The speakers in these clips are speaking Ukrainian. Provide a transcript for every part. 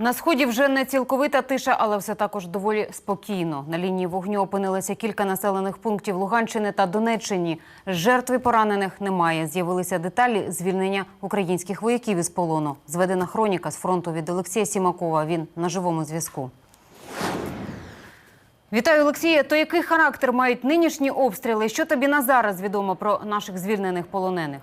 На сході вже не цілковита тиша, але все також доволі спокійно. На лінії вогню опинилися кілька населених пунктів Луганщини та Донеччині. Жертв і поранених немає. З'явилися деталі звільнення українських вояків із полону. Зведена хроніка з фронту від Олексія Сімакова. Він на живому зв'язку. Вітаю, Олексія. То який характер мають нинішні обстріли? Що тобі на зараз відомо про наших звільнених полонених?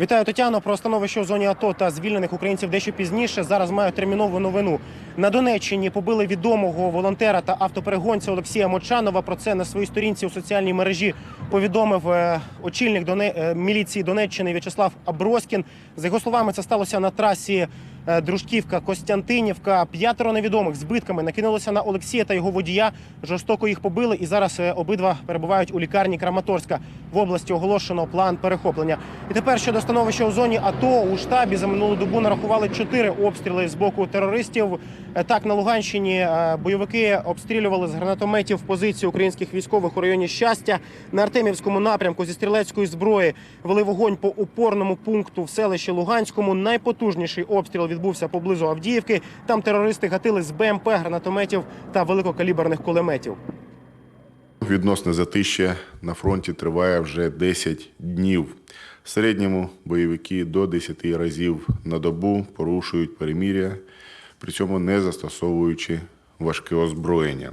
Вітаю Тетяно. Про становище у зоні АТО та звільнених українців дещо пізніше. Зараз маю термінову новину. На Донеччині побили відомого волонтера та автоперегонця Олексія Мочанова. Про це на своїй сторінці у соціальній мережі повідомив е, очільник е, міліції Донеччини В'ячеслав Аброськін. За його словами, це сталося на трасі. е, Дружківка Костянтинівка. П'ятеро невідомих збитками накинулося на Олексія та його водія. Жорстоко їх побили, і зараз обидва перебувають у лікарні Краматорська. В області оголошено план перехоплення. І тепер щодо становища у зоні АТО у штабі за минулу добу нарахували чотири обстріли з боку терористів. Так, на Луганщині е, бойовики обстрілювали з гранатометів позиції українських військових у районі щастя. На Артемівському напрямку зі стрілецької зброї вели вогонь по опорному пункту в селищі Луганському. Найпотужніший обстріл відбувся поблизу Авдіївки. Там терористи гатили з БМП, гранатометів та великокаліберних кулеметів. Відносне затища на фронті триває вже 10 днів. В середньому бойовики до 10 разів на добу порушують переміря, при цьому не застосовуючи важке озброєння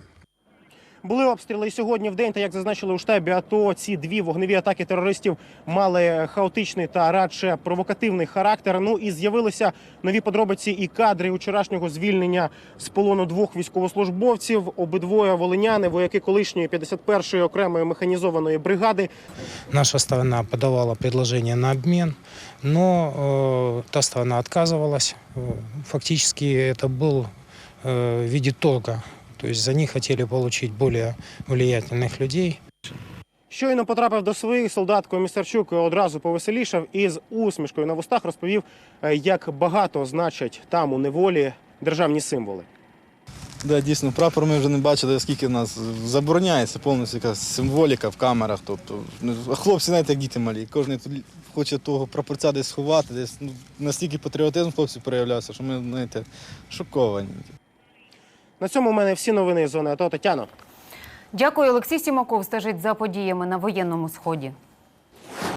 Були обстріли і сьогодні в день. Та як зазначили у штабі АТО, ці дві вогневі атаки терористів мали хаотичний та радше провокативний характер. Ну і з'явилися нові подробиці і кадри вчорашнього звільнення з полону двох військовослужбовців. Обидвоє волиняни, вояки колишньої 51-ї окремої механізованої бригади. Наша сторона подавала предложение на обмен, но э, та сторона отказывалась. Э, Фактически это был э, в виде торга. то есть за них хотели получить более влиятельных людей. Щойно потрапив до своїх солдат комісарчук одразу повеселішав і з усмішкою на вустах розповів, е, як багато значать там у неволі державні символи. Да, дійсно, прапор ми вже не бачили, скільки в нас забороняється повністю якась символіка в камерах. Тобто, ну, хлопці, знаєте, як діти малі. Кожен хоче того прапорця десь сховати, десь ну, настільки патріотизм хлопців проявлявся, що ми, знаєте, шоковані. На цьому в мене всі новини з зони АТО. Тетяно. Дякую, Олексій Сімаков стежить за подіями на воєнному сході.